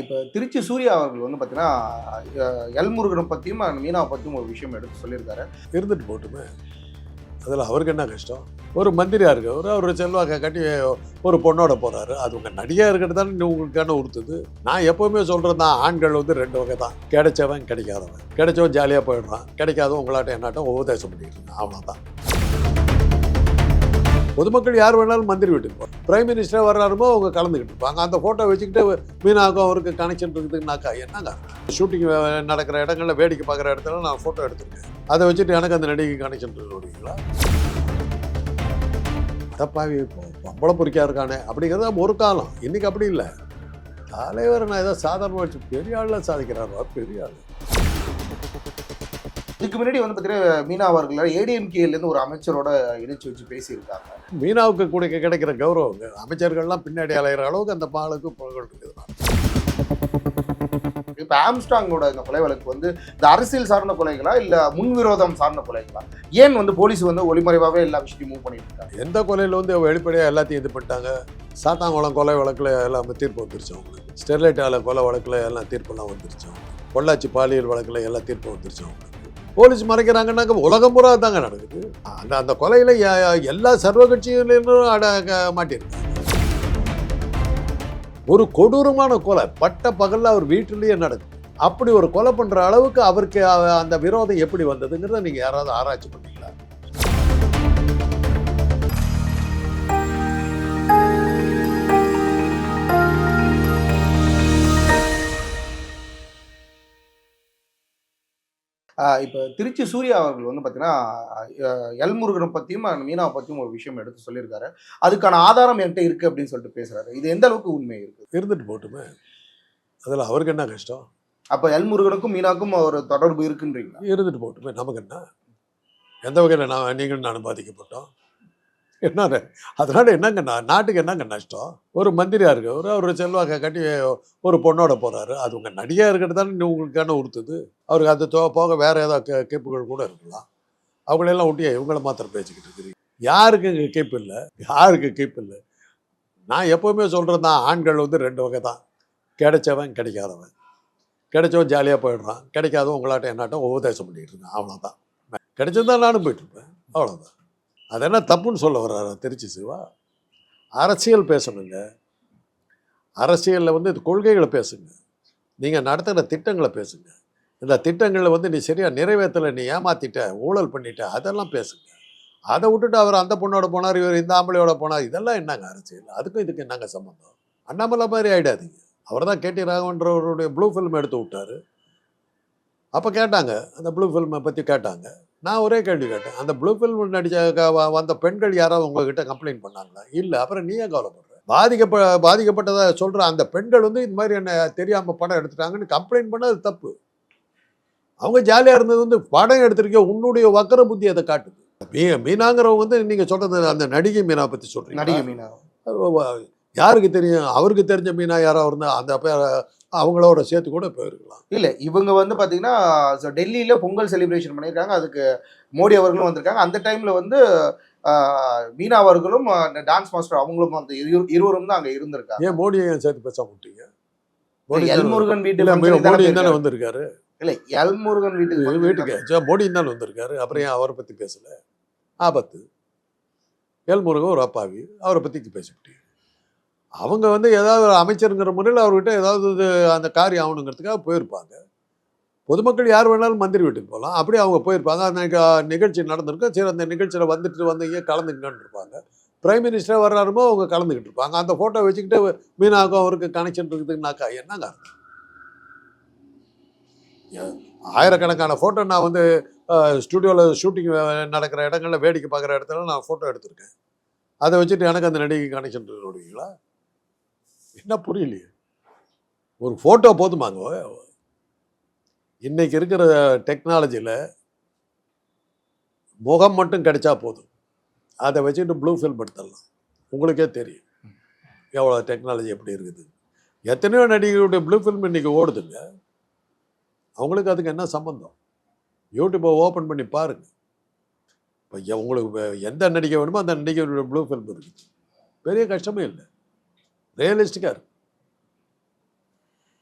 இப்போ திருச்சி சூர்யா அவர்கள் வந்து பார்த்தீங்கன்னா எல்முருகனை பற்றியும் மீனாவை பற்றியும் ஒரு விஷயம் எடுத்து சொல்லியிருக்காரு. இருந்துட்டு போட்டுமே. அதில் அவருக்கு என்ன கஷ்டம்? ஒரு மந்திரியாக இருக்கவர் அவர் செல்வாக்கை கட்டி ஒரு பொண்ணோட போகிறாரு அது உங்கள் நடிகாக இருக்கிறது தானே உங்களுக்கான உறுத்துது. நான் எப்போவுமே சொல்றது தான் ஆண்கள் வந்து ரெண்டு வகை தான். கிடைச்சவன் கிடைக்காதவன். கிடைச்சவன் ஜாலியாக போயிடுறான். கிடைக்காதவன் உங்களாட்ட என்னாட்டம் உபதேசம் பண்ணிட்டு இருக்கான். அவ்வளோதான் பொதுமக்கள் யார் வேணாலும் மந்திரி வீட்டுக்கு போகிறாங்க பிரைம் மினிஸ்டர் வர்றாருமோ அவங்க கலந்துக்கிட்டு இருப்பாங்க. அந்த ஃபோட்டோ வச்சுக்கிட்டு மீனாக்கும் அவருக்கு கனெக்ஷன் இருக்குதுன்னாக்கா என்னங்க? ஷூட்டிங் நடக்கிற இடங்களில் வேடிக்கை பார்க்குற இடத்துல நான் ஃபோட்டோ எடுத்துருக்கேன். அதை வச்சுட்டு எனக்கு அந்த நடிகை கனெக்ஷன் சொல்லுவீங்களா தப்பாவி பொம்பளை பொறிக்கா இருக்கானே? அப்படிங்கிறது ஒரு காலம். இன்னைக்கு அப்படி இல்லை. தலைவர் நான் ஏதோ சாதாரணமாக வச்சு பெரிய ஆளில் சாதிக்கிறாரா? பெரிய ஆள். இதுக்கு முன்னாடி வந்து பார்த்தீங்கன்னா மீனா அவர்கள் ஏடிஎம்கேலேருந்து ஒரு அமைச்சரோட இணைச்சு வச்சு பேசியிருக்காங்க. மீனாவுக்கு கூட கிடைக்கிற கௌரவங்க அமைச்சர்கள்லாம் பின்னாடி அலைகிற அளவுக்கு அந்த பாலுக்கு புகழ் இருக்குதுண்ணா இப்போ ஆம்ஸ்டாங்கோட இந்த கொலை வழக்கு வந்து இந்த அரசியல் சார்ந்த கொலைகளா இல்லை முன்விரோதம் சார்ந்த கொலைகளா? ஏன் வந்து போலீஸ் வந்து ஒளிமறைவாகவே எல்லா விஷயத்தையும் மூவ் பண்ணிட்டு இருக்காங்க எந்த கொலையில் வந்து வெளிப்படையாக எல்லாத்தையும் இது பண்ணிட்டாங்க? சாத்தாங்குளம் கொலை வழக்கில் எல்லாம் தீர்ப்பு வந்துருச்சு அவங்களுக்கு. ஸ்டெர்லைட் ஆலை கொலை வழக்கில் எல்லாம் தீர்ப்பெல்லாம் வந்துருச்சு பொள்ளாச்சி பாலியல் வழக்கில் எல்லாம் தீர்ப்பு வந்துருச்சு அவங்களுக்கு. போலீஸ் மறைக்கிறாங்கன்னாக்க உலகம் பூரா தாங்க நடக்குது. அந்த அந்த கொலையில் எல்லா சர்வ கட்சியிலும் அட க- ஒரு கொடூரமான கொலை பட்ட பகலில் அவர் வீட்டிலேயே நடக்குது. அப்படி ஒரு கொலை பண்ணுற அளவுக்கு அவருக்கு அந்த விரோதம் எப்படி வந்ததுங்கிறத நீங்கள் யாராவது ஆராய்ச்சி பண்ணி இப்போ திருச்சி சூர்யா அவர்கள் வந்து பார்த்தீங்கன்னா எல்முருகனை பற்றியும் மீனாவை பற்றியும் ஒரு விஷயம் எடுத்து சொல்லியிருக்காரு. அதுக்கான ஆதாரம் என்கிட்ட இருக்கு அப்படின்னு சொல்லிட்டு பேசுறாரு. இது எந்த அளவுக்கு உண்மை இருக்கு? இருந்துட்டு போட்டுமே. அதில் அவருக்கு என்ன கஷ்டம்? அப்போ எல்முருகனுக்கும் மீனாவுக்கும் ஒரு தொடர்பு இருக்குன்றீங்களா? இருந்துட்டு போட்டுமே. நமக்கு என்ன? எந்த வகையில் நான் நீங்களும் நானும் பாதிக்கப்பட்டோம்? என்ன அதனால என்னங்க நாட்டுக்கு என்னங்க நஷ்டம்? ஒரு மந்திரியா இருக்கவர் அவர் செல்வாக்க கட்டி ஒரு பொண்ணோட போகிறாரு அது உங்கள் நடிகையாக இருக்கிறது தானே உங்களுக்கான உறுத்துது. அவருக்கு அது தோ- போக வேற ஏதாவது கே- கேப்புகள் கூட இருக்கலாம். அவங்களெல்லாம் ஒட்டியே இவங்கள மாத்திரம் பேசிக்கிட்டு இருக்கிறீங்க? யாருக்கு இங்கே கேப்பு இல்லை? யாருக்கு கேப்பு இல்லை? நான் எப்போவுமே சொல்கிறது தான் ஆண்கள் வந்து ரெண்டு வகை தான். கிடைச்சவன் கிடைக்காதவன். கிடைச்சவன் ஜாலியாக போயிடுறான். கிடைக்காதவன் உங்களாட்ட என்னாட்டம் உபதேசம் பண்ணிக்கிட்டு இருக்கான். அவ்வளோதான் கிடைச்சதா நானும் போயிட்டுருப்பேன் அவ்வளோதான் அது என்ன தப்புன்னு சொல்ல வர்றாரு திருச்சி சிவா. அரசியல் பேசணுங்க. அரசியலில் வந்து இது கொள்கைகளை பேசுங்க. நீங்கள் நடத்துகிற திட்டங்களை பேசுங்க. இந்த திட்டங்களை வந்து நீ சரியாக நிறைவேற்றலை நீ ஏமாத்திட்ட ஊழல் பண்ணிட்ட அதெல்லாம் பேசுங்க. அதை விட்டுட்டு அவர் அந்த பொண்ணோட போனார் இவர் இந்த ஆம்பளையோட போனார் இதெல்லாம் என்னங்க அரசியல்? அதுக்கும் இதுக்கு என்னங்க சம்மந்தம் அண்ணாமலை மாதிரி ஆகிடாதீங்க அவர் தான் கேடி ராகவன்றவருடைய ப்ளூ ஃபில்ம் எடுத்து விட்டாரு. அப்போ கேட்டாங்க அந்த ப்ளூ ஃபில்மை பற்றி கேட்டாங்க. நான் ஒரே கேள்வி கேட்டேன். அந்த ப்ளூ ஃபில்ம் நடித்த வந்த பெண்கள் யாராவது உங்ககிட்ட கம்ப்ளைண்ட் பண்ணாங்களா? இல்லை. அப்புறம் நீ ஏன் கவலைப்படுற? பாதிக்கப்ப பாதிக்கப்பட்டதை சொல்கிற அந்த பெண்கள் வந்து இது மாதிரி என்ன தெரியாமல் படம் எடுத்துட்டாங்கன்னு கம்ப்ளைண்ட் பண்ண அது தப்பு. அவங்க ஜாலியாக இருந்தது வந்து படம் எடுத்திருக்க உன்னுடைய வக்கர புத்தி அதை காட்டுது. மீ மீனாங்கிறவங்க வந்து நீங்கள் சொல்கிறது அந்த நடிகை மீனா பற்றி சொல்கிறீங்க நடிகை மீனா. யாருக்கு தெரியும்? அவருக்கு தெரிஞ்ச மீனா யாராவது இருந்தால் அந்த அவங்களோட சேர்த்து கூட போயிருக்கலாம். இல்ல இவங்க வந்து பாத்தீங்கன்னா so டெல்லியில பொங்கல் செலிப்ரேஷன் பண்ணியிருக்காங்க. அதுக்கு மோடி அவர்களும் வந்திருக்காங்க. அந்த டைம்ல வந்து மீனா அவர்களும் டான்ஸ் மாஸ்டர் அவங்களும் அந்த இரு- இருவரும் தான் அங்க இருந்திருக்காங்க. ஏன் மோடியை ஏன் சேர்த்து பேசாம விட்டீங்க மோடி எல்முருகன் வீட்டு இல்ல function க்கு தானே மோடி தானே போயிருக்காரு. வந்திருக்காரு. இல்ல எல்முருகன் வீட்டுக்கு வீட்டுக்கு மோடி தானே வந்திருக்காரு. அப்புறம் ஏன் அவரை பத்தி பேசல? ஆபத்து. எல்முருகன் ஒரு அப்பாவி. அவரை பத்தி பேசிவிட்டீங்க அவங்க வந்து ஏதாவது ஒரு அமைச்சருங்கிற முறையில் அவர்கிட்ட ஏதாவது இது அந்த காரியம் ஆகணுங்கிறதுக்காக போயிருப்பாங்க. பொதுமக்கள் யார் வேணாலும் மந்திரி வீட்டுக்கு போகலாம். அப்படி அவங்க போயிருப்பாங்க. அந்த நிகழ்ச்சி நடந்திருக்கும். சரி அந்த நிகழ்ச்சியில் வந்துட்டு வந்தீங்க கலந்துங்கன்னு இருப்பாங்க. பிரைம் மினிஸ்டராக வர்றாருமோ அவங்க கலந்துக்கிட்டு இருப்பாங்க. அந்த ஃபோட்டோ வச்சுக்கிட்டு மீனாக்கும் அவருக்கு கனெக்ஷன் இருக்குதுன்னாக்கா என்னங்க அர்த்தம்? ஆயிரக்கணக்கான ஃபோட்டோ நான் வந்து ஸ்டுடியோவில் ஷூட்டிங் நடக்கிற இடங்களில் வேடிக்கை பார்க்குற இடத்துல நான் ஃபோட்டோ எடுத்திருக்கேன். அதை வச்சுட்டு எனக்கு அந்த நடிகை கனெக்ஷன் விடுவீங்களா என்ன புரியலையே? ஒரு ஃபோட்டோ போதுமாங்க. இன்றைக்கி இருக்கிற டெக்னாலஜியில் முகம் மட்டும் கிடைச்சா போதும். அதை வச்சுட்டு ப்ளூ ஃபில்ம் எடுத்துடலாம். உங்களுக்கே தெரியும். எவ்வளோ டெக்னாலஜி எப்படி இருக்குது. எத்தனையோ நடிகைகளுடைய ப்ளூ ஃபில்ம் இன்றைக்கி ஓடுதுங்க. அவங்களுக்கு அதுக்கு என்ன சம்மந்தம் யூடியூப்பை ஓப்பன் பண்ணி பாருங்கள் இப்போ உங்களுக்கு எந்த நடிகை வேணுமோ அந்த நடிகையுடைய ப்ளூ ஃபில்ம் இருக்குது. பெரிய கஷ்டமே இல்லை. ரியலிஸ்டிக்காக இருக்கும்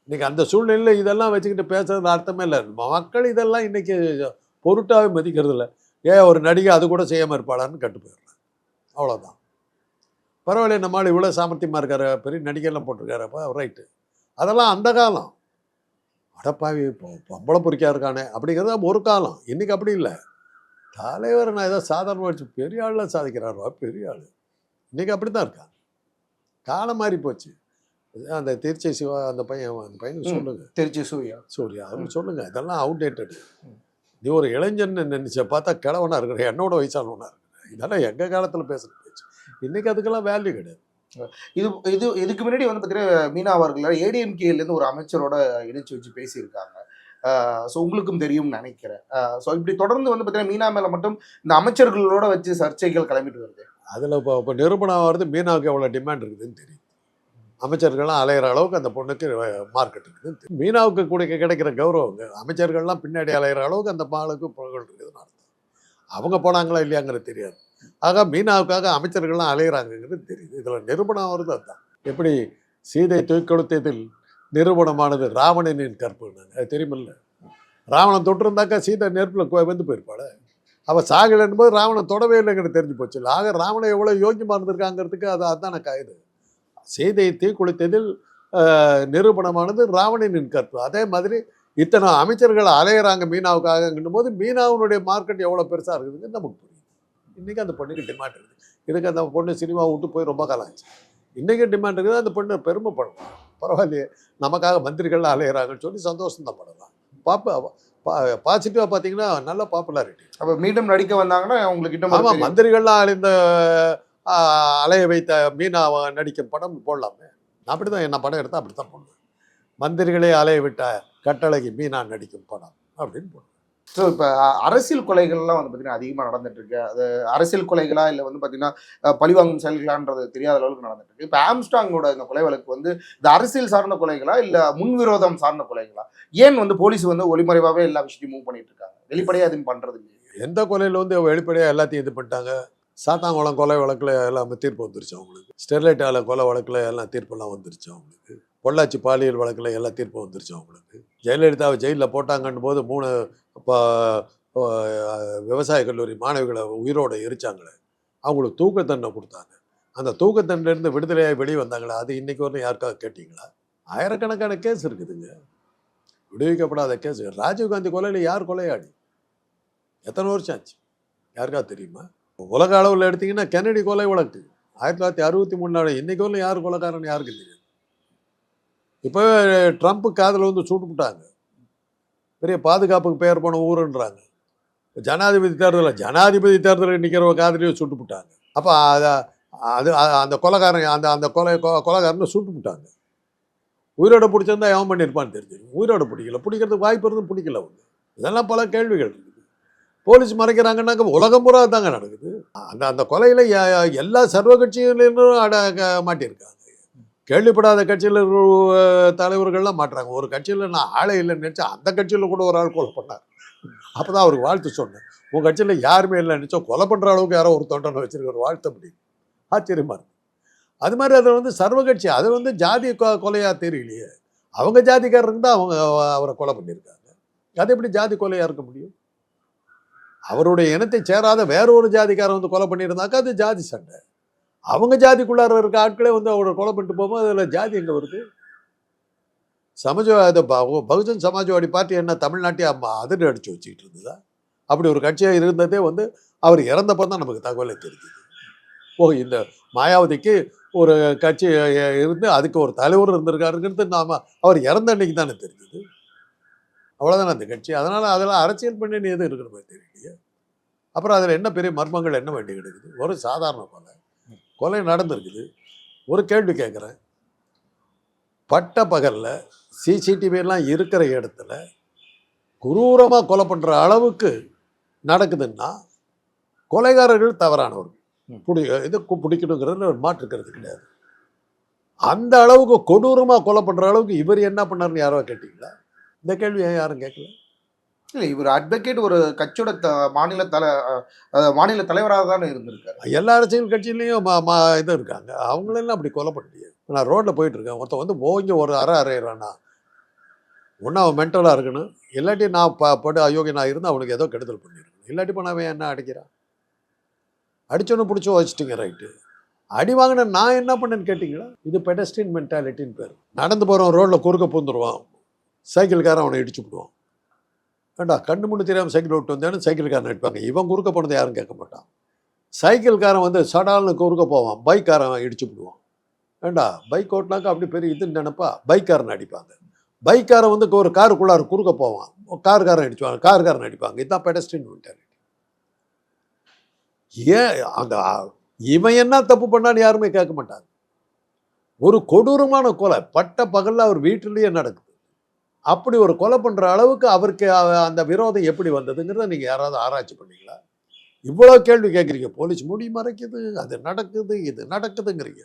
இன்றைக்கி அந்த சூழ்நிலையில் இதெல்லாம் வச்சுக்கிட்டு பேசுறது அர்த்தமே இல்லை. மக்கள் இதெல்லாம் இன்றைக்கி பொருட்டாகவே மதிக்கிறது இல்லை ஏன் ஒரு நடிகை அது கூட செய்யாமல் இருப்பாளான்னு கட்டு போயிடுறாங்க. அவ்வளோதான் பரவாயில்ல நம்மளால் இவ்வளோ சாமர்த்தியமாக இருக்காரு. பெரிய நடிகைலாம் போட்டிருக்காருப்பா ரைட்டு அதெல்லாம் அந்த காலம். அடப்பாவி இப்போ பம்பளை பொறிக்கா இருக்கானே? அப்படிங்கிறது ஒரு காலம். இன்றைக்கி அப்படி இல்லை. தலைவர் நான் ஏதோ சாதாரணமாக வச்சு பெரிய ஆள்லாம் சாதிக்கிறாரோ? பெரிய ஆள். இன்றைக்கி அப்படி தான் இருக்கான் காலம் மாறி போச்சு. அந்த திருச்சி சிவா அந்த பையன் அந்த பையனுக்கு. சொல்லுங்க. திருச்சி சூர்யா. சூர்யா அவருக்கு சொல்லுங்க. இதெல்லாம் அவுடேட்டட் நீ ஒரு இளைஞன் நினைச்ச பார்த்தா கிழவனா இருக்கிற என்னோட வயசானவனா இருக்கிற. இதெல்லாம் எங்க காலத்துல பேசுற பேச்சு. இன்னைக்கு அதுக்கெல்லாம் வேல்யூ கிடையாது. இது இது இதுக்கு முன்னாடி வந்து பார்த்தீங்கன்னா மீனா அவர்கள் ஏடிஎம்கேலேருந்து ஒரு அமைச்சரோட இணைச்சு வச்சு பேசியிருக்காங்க. ஸோ உங்களுக்கும் தெரியும்னு நினைக்கிறேன். ஸோ இப்படி தொடர்ந்து வந்து பார்த்தீங்கன்னா மீனா மேலே மட்டும் இந்த அமைச்சர்களோட வச்சு சர்ச்சைகள் கிளம்பிட்டு வருது. அதில் இப்போ இப்போ நிரூபணம் வருது மீனாவுக்கு எவ்வளோ டிமாண்ட் இருக்குதுன்னு தெரியும் அமைச்சர்கள்லாம் அலையிற அளவுக்கு அந்த பொண்ணுக்கு மார்க்கெட் இருக்குதுன்னு மீனாவுக்கு கூட கிடைக்கிற கௌரவங்க அமைச்சர்கள்லாம் பின்னாடி அலையிற அளவுக்கு அந்த பாலுக்கு புகழ் இருக்குதுன்னு அர்த்தம். அவங்க போனாங்களா இல்லையாங்கிறது தெரியாது. ஆக மீனாவுக்காக அமைச்சர்கள்லாம் அலையிறாங்கிறது தெரியுது. இதில் நிரூபணம் வருது அதுதான். எப்படி சீதை தூக்கொடுத்ததில் நிரூபணமானது ராவணனின் கற்புனாங்க அது தெரியுமில்ல? ராவணன் தொட்டிருந்தாக்கா சீதை நெருப்பில் வந்து போயிருப்பாள். அவள் சாகலைன்னு போது ராவணன் தொடவே இல்லைங்கிறது தெரிஞ்சு போச்சு. இல்லை ஆக ராவணன் எவ்வளோ யோக்கியமாக இருந்திருக்காங்கிறதுக்கு அது அதான காயுது. சீதையை தீக்குளித்ததில் நிரூபணமானது ராவணனின் கற்பு. அதே மாதிரி இத்தனை அமைச்சர்கள் அலையிறாங்க மீனாவுக்காகங்கும் போது மீனாவுடைய மார்க்கெட் எவ்வளோ பெருசாக இருக்குதுன்னு நமக்கு புரியுது. இன்றைக்கி அந்த பொண்ணுக்கு டிமாண்ட் இருக்குது. இதுக்கு அந்த பொண்ணு சினிமா விட்டு போய் ரொம்ப காலம் ஆச்சு. இன்றைக்கி டிமாண்ட் இருக்குது. அந்த பொண்ணு பெருமைப்படலாம் பரவாயில்லையே நமக்காக மந்திரிகள்லாம் அலையிறாங்கன்னு சொல்லி சந்தோஷம் தான் படலாம். பாப்பா பா பாசிட்டிவாக பார்த்தீங்கன்னா நல்ல பாப்புலாரிட்டி. அப்போ மீண்டும் நடிக்க வந்தாங்கன்னா உங்களுக்கு இன்னும் ஆமாம். மந்திரிகள்லாம் அலைந்த அலைய வைத்த மீனா நடிக்கும் படம் போடலாமே. நான் அப்படி தான் என்ன படம் எடுத்தால் அப்படி தான் போடுவேன். மந்திரிகளே அலைய விட்ட கட்டழகி மீனா நடிக்கும் படம் அப்படின்னு போடுவேன். ஸோ இப்போ அரசியல் கொலைகள்லாம் வந்து பார்த்தீங்கன்னா அதிகமாக நடந்துட்டு அது அரசியல் கொலைகளா இல்லை வந்து பார்த்தீங்கன்னா பழிவாங்கும் செயல்களான்றது தெரியாத அளவுக்கு நடந்துட்டு இருக்கு இப்போ ஆம்ஸ்டாங்கோட இந்த கொலை வழக்கு வந்து இந்த அரசியல் சார்ந்த கொலைகளா இல்லை முன்விரோதம் சார்ந்த கொலைகளா? ஏன் வந்து போலீஸ் வந்து ஒளிமறைவாகவே எல்லா விஷயத்தையும் மூவ் பண்ணிட்டு இருக்காங்க? வெளிப்படையாக எதுவும் பண்ணுறது இல்லையா. எந்த கொலையில் வந்து வெளிப்படையாக எல்லாத்தையும் இது பண்ணிட்டாங்க? சாத்தாங்குளம் கொலை வழக்கில் எல்லாமே தீர்ப்பு வந்துருச்சு அவங்களுக்கு. ஸ்டெர்லைட் ஆலை கொலை வழக்கில் எல்லாம் தீர்ப்பெல்லாம் வந்துருச்சு அவங்களுக்கு. பொள்ளாச்சி பாலியல் வழக்கில் எல்லாம் தீர்ப்பு வந்துருச்சு அவங்களுக்கு. ஜெயலலிதாவை ஜெயிலில் போட்டாங்கன்னு போது மூணு இப்போ விவசாய கல்லூரி மாணவிகளை உயிரோடு எரிச்சாங்களே. அவங்களுக்கு தூக்கத்தண்டனை கொடுத்தாங்க. அந்த தூக்கத்தண்டிலேருந்து விடுதலையாக வெளியே வந்தாங்களே அது இன்னைக்கு வரலும் யாருக்காக கேட்டிங்களா? ஆயிரக்கணக்கான கேஸ் இருக்குதுங்க. விடுவிக்கப்படாத கேஸ். ராஜீவ்காந்தி கொலையில் யார் கொலையாடி எத்தனை வருஷம் ஆச்சு? யாருக்காவது தெரியுமா? உலக அளவில் எடுத்தீங்கன்னா கென்னடி கொலை வழக்கு. ஆயிரத்தி தொள்ளாயிரத்தி அறுபத்தி மூணு இன்றைக்கி வரலும் யார் கொலைக்காரன் யாருக்கு தெரியும் இப்போ ட்ரம்ப் காதில் வந்து சுட்டுவிட்டாங்க பெரிய பாதுகாப்புக்கு பெயர் போன ஊருன்றாங்க. ஜனாதிபதி தேர்தலில் ஜனாதிபதி தேர்தலில் நிற்கிறவங்க காதலையும் சுட்டுப்பிட்டாங்க அப்போ அதை அது அந்த கொலகாரன் அந்த அந்த கொலை கொ- சுட்டுப்பிட்டாங்க உயிரோட பிடிச்சிருந்தா எவன் பண்ணியிருப்பான்னு தெரிஞ்சிருக்கு உயிரோட பிடிக்கல. பிடிக்கிறதுக்கு வாய்ப்பு இருந்தும் பிடிக்கல அவங்க இதெல்லாம் பல கேள்விகள் இருக்குது. போலீஸ் மறைக்கிறாங்கன்னாக்க உலகம் பூரா தாங்க நடக்குது. அந்த அந்த கொலையில் எல்லா சர்வ கட்சிகளிலும் அட க- மாட்டியிருக்காங்க. கேள்விப்படாத கட்சியில் தலைவர்கள்லாம் மாட்டுறாங்க. ஒரு கட்சியில் நான் ஆளே இல்லைன்னு நினச்சா அந்த கட்சியில் கூட ஒரு ஆள் கொலை பண்ணார். அப்போ தான் அவருக்கு வாழ்த்து சொன்னேன். உங்கள் கட்சியில் யாருமே இல்லைன்னு நினச்சா கொலை பண்ணுற அளவுக்கு யாரோ ஒரு தொண்டனை வச்சிருக்கிற வாழ்த்த முடியும். ஆச்சரியமாக இருக்கு. அது மாதிரி அது வந்து சர்வ கட்சி அது வந்து ஜாதி கொ- தெரியலையே. அவங்க ஜாதிக்காரருக்கு தான் அவங்க அவரை கொலை பண்ணியிருக்காங்க. அது எப்படி ஜாதி கொலையாக இருக்க முடியும்? அவருடைய இனத்தை சேராத வேற ஒரு ஜாதிக்காரன் வந்து கொலை பண்ணியிருந்தாக்கா அது ஜாதி சண்டை. அவங்க ஜாதிக்குள்ளார இருக்க ஆட்களே வந்து அவரை கொலை பண்ணிட்டு போகும்போது அதில் ஜாதி எங்கே வருது? சமாஜ்வாத பகுஜன் சமாஜ்வாடி பார்ட்டி என்ன தமிழ்நாட்டை அம்மா அதிர்ந்து அடித்து வச்சுக்கிட்டு இருந்ததா? அப்படி ஒரு கட்சியாக இருந்ததே வந்து அவர் இறந்தப்போ தான் நமக்கு தகவலே தெரிஞ்சுது. ஓ இந்த மாயாவதிக்கு ஒரு கட்சி இருந்து அதுக்கு ஒரு தலைவர் இருந்திருக்காருங்கிறது நாம் அவர் இறந்த அன்னைக்கு தானே தெரிஞ்சுது. அவ்வளோதானே அந்த கட்சி. அதனால் அதெல்லாம் அரசியல் பண்ணி எதுவும் இருக்கிற மாதிரி தெரியலையே. அப்புறம் அதில் என்ன பெரிய மர்மங்கள் என்ன வேண்டி கிடக்குது? ஒரு சாதாரண கொலை. கொலை நடந்திருக்குது. ஒரு கேள்வி கேட்குறேன் பட்ட பகலில் சிசிடிவிலாம் இருக்கிற இடத்துல குரூரமாக கொலை பண்ணுற அளவுக்கு நடக்குதுன்னா கொலைகாரர்கள் தவறானவர்கள். பிடி இது கு- பிடிக்கணுங்கிறது ஒரு மாற்று கருத்து கிடையாது. அந்த அளவுக்கு கொடூரமாக கொலை பண்ணுற அளவுக்கு இவர் என்ன பண்ணாருன்னு யாரோ கேட்டீங்களா? இந்த கேள்வி ஏன் யாரும் கேட்கல? இல்லை இவர் அட்வொகேட் ஒரு கட்சியோட த மாநில தலை மாநில தலைவராக தானே இருந்திருக்காரு. எல்லா அரசியல் கட்சியிலையும் மா மா இது இருக்காங்க. அவங்களெல்லாம் அப்படி கொலை பண்ணலையே நான் ரோட்டில் போயிட்டு இருக்கேன். ஒருத்தன் வந்து ஓங்கி ஒரு அற அறையிறானா ஒன்று அவன் மென்டலாக இருக்கணும். இல்லாட்டி நான் ப படு அயோக்கிய நான் இருந்து அவனுக்கு ஏதோ கெடுதல் பண்ணியிருக்கணும் இல்லாட்டி பண்ண அவன் என்ன அடிக்கிறான்? அடிச்சோன்னு பிடிச்சி வச்சுட்டிங்க ரைட்டு அடி வாங்கின நான் என்ன பண்ணேன்னு கேட்டிங்களா? இது பெடஸ்டின் மென்டாலிட்டின்னு பேர். நடந்து போகிறவன் ரோட்டில் குறுக்க பூந்துருவான் சைக்கிள்காரன் அவனை இடிச்சு விடுவான். ஏண்டா கண்ணு முன்னு தெரியாமல் சைக்கிள் விட்டு வந்தேன்னு சைக்கிள்காரன் அடிப்பாங்க இவன் குறுக்க போனதை யாரும் கேட்க மாட்டான். சைக்கிள்காரன் வந்து சடால்னு குறுக்க போவான். பைக்காரன் இடிச்சு விடுவான். ஏண்டா பைக் ஓட்டினாக்கா அப்படி பெரிய இதுன்னு நினைப்பா? பைக்காரன் அடிப்பாங்க. பைக்காரன் வந்து ஒரு காருக்குள்ளார குறுக்க போவான். காருக்காரன் அடிச்சுவாங்க காருக்காரன் அடிப்பாங்க. இதுதான் பெடஸ்டின் மென்டாலிட்டி ஏன் அந்த இவன் என்ன தப்பு பண்ணான்னு யாருமே கேட்க மாட்டாங்க. ஒரு கொடூரமான கொலை. பட்ட பகலில் அவர் வீட்டிலேயே நடக்குது. அப்படி ஒரு கொலை பண்ணுற அளவுக்கு அவருக்கு அந்த விரோதம் எப்படி வந்ததுங்கிறத நீங்கள் யாராவது ஆராய்ச்சி பண்ணீங்களா? இவ்வளோ கேள்வி கேட்குறீங்க போலீஸ் முடி மறைக்குது அது நடக்குது இது நடக்குதுங்கிறீங்க.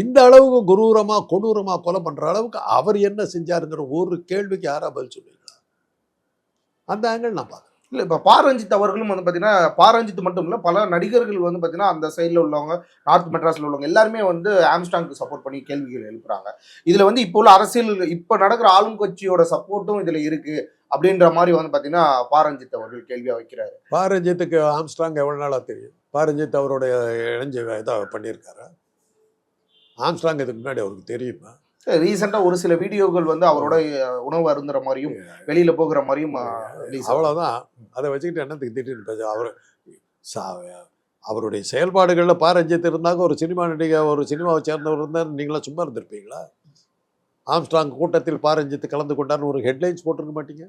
இந்த அளவுக்கு குரூரமாக கொடூரமாக கொலை பண்ணுற அளவுக்கு அவர் என்ன செஞ்சாருங்கிற ஒரு கேள்விக்கு யாரா பதில் சொல்லுவீங்களா அந்த ஆங்கிள் நான் பார்க்குறேன். இல்லை இப்போ பாரஞ்சித் அவர்களும் வந்து பார்த்தீங்கன்னா பாரஞ்சித் மட்டும் இல்லை பல நடிகர்கள் வந்து பார்த்தீங்கன்னா அந்த சைடில் உள்ளவங்க நார்த் மெட்ராஸில் உள்ளவங்க எல்லாருமே வந்து ஆம்ஸ்டாங்க்கு சப்போர்ட் பண்ணி கேள்விகள் எழுப்புறாங்க. இதில் வந்து இப்போ உள்ள அரசியல் இப்போ நடக்கிற ஆளும் கட்சியோட சப்போர்ட்டும் இதில் இருக்குது அப்படின்ற மாதிரி வந்து பார்த்தீங்கன்னா பாரஞ்சித் அவர்கள் கேள்வியாக வைக்கிறாரு. பாரஞ்சித்துக்கு ஆம்ஸ்டாங் எவ்வளோ நாளாக தெரியும்? பாரஞ்சித் அவருடைய இணைஞ்ச இதாக பண்ணியிருக்காரு? ஆம்ஸ்டாங் இதுக்கு முன்னாடி அவருக்கு தெரியுமா? ரீசெண்டா ஒரு சில வீடியோகள் வந்து அவரோட உணவு அருந்துற மாதிரியும் வெளியில போகிற மாதிரியும். அவ்வளோதான் அதை வச்சுக்கிட்டு என்னத்துக்கு திடீர்னு பேச அவர் அவருடைய செயல்பாடுகளில் பாரஞ்சித் இருந்தாங்க ஒரு சினிமா நடிகை ஒரு சினிமாவை சேர்ந்தவர் இருந்தார். நீங்களாம் சும்மா இருந்திருப்பீங்களா? ஆம்ஸ்ட்ராங் கூட்டத்தில் பாரஞ்சித் கலந்து கொண்டார்னு ஒரு ஹெட்லைன்ஸ் போட்டிருக்க மாட்டீங்க?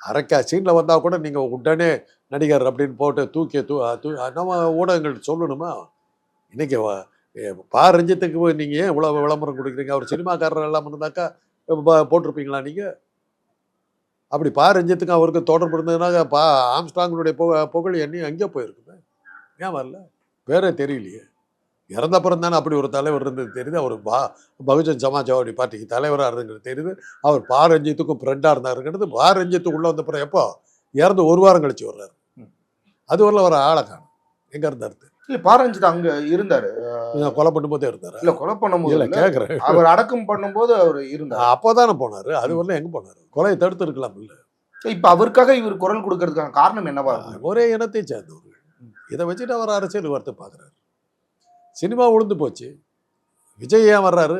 அரைக்கா சீனில் வந்தால் கூட நீங்கள் உடனே நடிகர் அப்படின்னு போட்டு தூக்கி தூ தூ நம்ம ஊடகங்கள் சொல்லணுமா? ஏ, பா ரஞ்சித்துக்கு போய் நீங்கள் ஏன் இவ்வளோ விளம்பரம் கொடுக்குறீங்க? அவர் சினிமாக்காரர் எல்லாம் இருந்தாக்கா போட்டிருப்பீங்களா நீங்கள் அப்படி பா ரஞ்சித்துக்கு அவருக்கு தொடர்பு இருந்ததுனாக்க பா ஆம்ஸ்டாங்களுடைய புக புகழ் எண்ணி எங்கே போயிருக்குமே. ஏன் வரல? வேற தெரியலையே. இறந்த அப்புறம் தானே அப்படி ஒரு தலைவர் இருந்தது தெரியுது. அவர் பா பகுஜன் சமாஜ்வாடி பார்ட்டிக்கு தலைவராக இருந்துங்கிறது தெரியுது. அவர் பா ரஞ்சித்துக்கும் ஃப்ரெண்டாக இருந்தாருங்கிறது பா ரஞ்சித்து உள்ளே வந்த பிறகு எப்போ? இறந்து ஒரு வாரம் கழிச்சு வர்றாரு. அது வரல வர ஆளை காணும். எங்கே இருந்தார்? இல்ல பாரஞ்சித் அங்க இருந்தாரு. கொலை பண்ணும்போதே இருந்தார்? இல்ல கொலை பண்ணும்போது இல்லை. கேட்குறேன் அவர் அடக்கம் பண்ணும்போது அவர் இருந்தார். அப்போ தானே போனார். அது வரல எங்கே போனார்? கொலையை தடுத்து இருக்கலாம் இல்லை இப்ப அவருக்காக இவர் குரல் கொடுக்கறதுக்கான காரணம் என்னவா ஒரே இனத்தை சேர்ந்தவர்கள். இதை வச்சுட்டு அவர் அரசியல் வரத்து பார்க்குறாரு சினிமா உளுந்து போச்சு. விஜய் ஏன் வர்றாரு?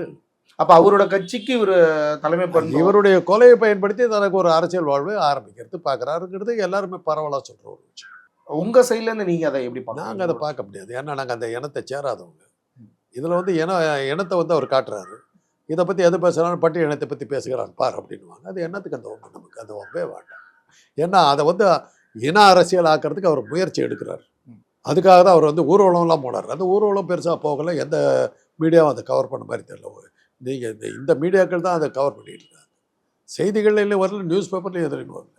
அப்ப அவரோட கட்சிக்கு இவர் தலைமை பண்ணி இவருடைய கொலையை பயன்படுத்தி தனக்கு ஒரு அரசியல் வாழ்வை ஆரம்பிக்கிறது பார்க்குறாருங்கிறது எல்லாருமே பரவலாக சொல்கிற ஒரு விஷயம். உங்க சைடுல இருந்து நீங்க அதை எப்படி நாங்கள் அதை பார்க்க முடியாது. ஏன்னா நாங்கள் அந்த இனத்தை சேராதவங்க. இதில் வந்து இன இனத்தை வந்து அவர் காட்டுறாரு. இதை பற்றி எது பேசுகிறாலும் பட்டி இனத்தை பற்றி பேசுகிறான் பார் அப்படின்னுவாங்க. அது என்னத்துக்கு அந்த ஒன்று நமக்கு? அந்த ஒம்பே வேண்டாம் ஏன்னா அதை வந்து இன அரசியல் ஆக்கிறதுக்கு அவர் முயற்சி எடுக்கிறார். அதுக்காக தான் அவர் வந்து ஊர்வலம்லாம் போனார். அந்த ஊர்வலம் பெருசாக போகலை. எந்த மீடியாவும் அதை கவர் பண்ண மாதிரி தெரியல. நீங்கள் இந்த இந்த மீடியாக்கள் தான் அதை கவர் பண்ணிட்டு இருக்காங்க செய்திகள்லையும் வரல நியூஸ் பேப்பர்லையும் எதுலையும் வரல.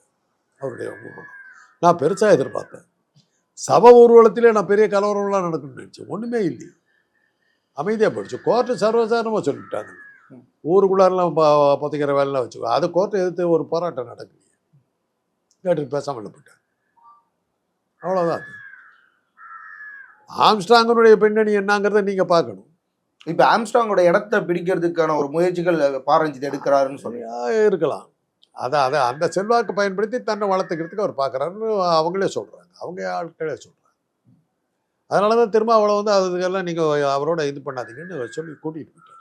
அவருடைய நான் பெருசாக எதிர்பார்த்தேன். சப ஊர்வலத்திலே நான் பெரிய கலவரம்லாம் நடக்கும்னு நினச்சேன் ஒன்றுமே இல்லை அமைதியாக போயிடுச்சு கோர்ட்டு சர்வசாதாரணமாக சொல்லிவிட்டாங்க ம். ஊருக்குள்ளாரெல்லாம் ப- பொத்திக்கிற வேலைலாம் வச்சுக்கோ. அது கோர்ட்டை எதிர்த்து ஒரு போராட்டம் நடக்கலையே கேட்டு பேசாமல் போயிட்டாங்க அவ்வளோதான். ஆம்ஸ்டாங்கனுடைய பின்னணி என்னங்கிறத நீங்கள் பார்க்கணும். இப்ப ஆம்ஸ்டாங்கோட இடத்தை பிடிக்கிறதுக்கான ஒரு முயற்சிகள் பாரஞ்சித் எடுக்கிறாருன்னு யா, இருக்கலாம். அதான் அதை அந்த செல்வாக்கு பயன்படுத்தி தன்னை வளர்த்துக்கிறதுக்கு அவர் பார்க்குறாருன்னு அவங்களே சொல்கிறாங்க அவங்க ஆட்களே சொல்கிறாங்க அதனால தான் திரும்ப அவளை வந்து அதுக்கெல்லாம் நீங்கள் அவரோட இது பண்ணாதீங்கன்னு சொல்லி கூட்டிகிட்டு போயிட்டார்.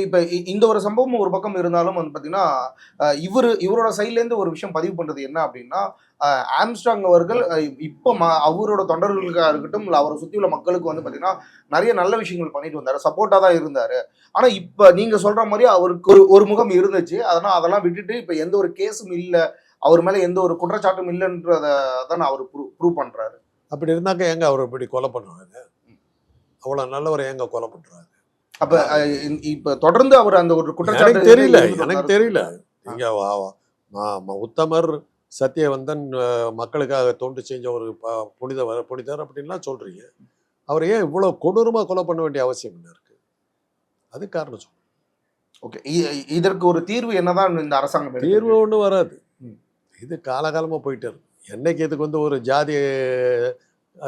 இப்ப இந்த ஒரு சம்பவம் ஒரு பக்கம் இருந்தாலும் வந்து பாத்தீங்கன்னா ஆஹ் இவரு இவரோட சைட்ல இருந்து ஒரு விஷயம் பதிவு பண்றது என்ன அப்படின்னா ஆம்ஸ்டாங் அவர்கள் இப்ப ம- அவரோட தொண்டர்களுக்காக இருக்கட்டும் இல்ல அவரை சுத்தி உள்ள மக்களுக்கு வந்து பாத்தீங்கன்னா நிறைய நல்ல விஷயங்கள் பண்ணிட்டு வந்தாரு. சப்போர்ட்டா தான் இருந்தாரு. ஆனா இப்ப நீங்க சொல்ற மாதிரி அவருக்கு ஒரு ஒரு முகம் இருந்துச்சு. அதனால அதெல்லாம் விட்டுட்டு இப்ப எந்த ஒரு கேஸும் இல்ல. அவர் மேல எந்த ஒரு குற்றச்சாட்டும் இல்லைன்றத தான் அவர் ப்ரூவ் பண்றாரு. அப்படி இருந்தாக்க எங்க அவர் இப்படி கொலை பண்ணுவாங்க அவ்வளோ நல்லவரை எங்க கொலை பண்ணுறாங்க அப்ப இப்ப தொடர்ந்து அவர் அந்த ஒரு குற்றச்சாட்டு தெரியல எனக்கு. தெரியல. இங்க உத்தமர் சத்தியவந்தன் மக்களுக்காக தொண்டு செஞ்ச ஒரு ப- புனிதவர் புனிதர் அப்படின்லாம் சொல்றீங்க. அவர் ஏன் இவ்வளோ கொடூரமா கொலை பண்ண வேண்டிய அவசியம் என்ன இருக்கு? அது காரணம் சொல்லுங்க ஓகே. இதற்கு ஒரு தீர்வு என்னதான் இந்த அரசாங்கம்? தீர்வு ஒன்றும் வராது. இது காலகாலமாக போயிட்டு இருக்கு. என்னைக்கு இதுக்கு வந்து ஒரு ஜாதி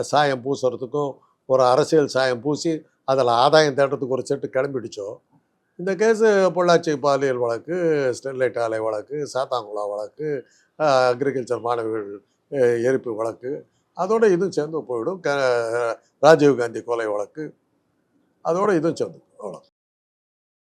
சாயம் பூசுறதுக்கும் ஒரு அரசியல் சாயம் பூசி அதில் ஆதாயம் தேடுறதுக்கு ஒரு செட்டு கிளம்பிடுச்சோ. இந்த கேஸு பொள்ளாச்சி பாலியல் வழக்கு ஸ்டெர்லைட் ஆலை வழக்கு சாத்தாங்குளா வழக்கு அக்ரிகல்ச்சர் மாணவர்கள் எரிப்பு வழக்கு அதோடு இதுவும் சேர்ந்து போயிடும். க ராஜீவ் காந்தி கொலை வழக்கு அதோடு இதுவும் சேர்ந்து அவ்வளோ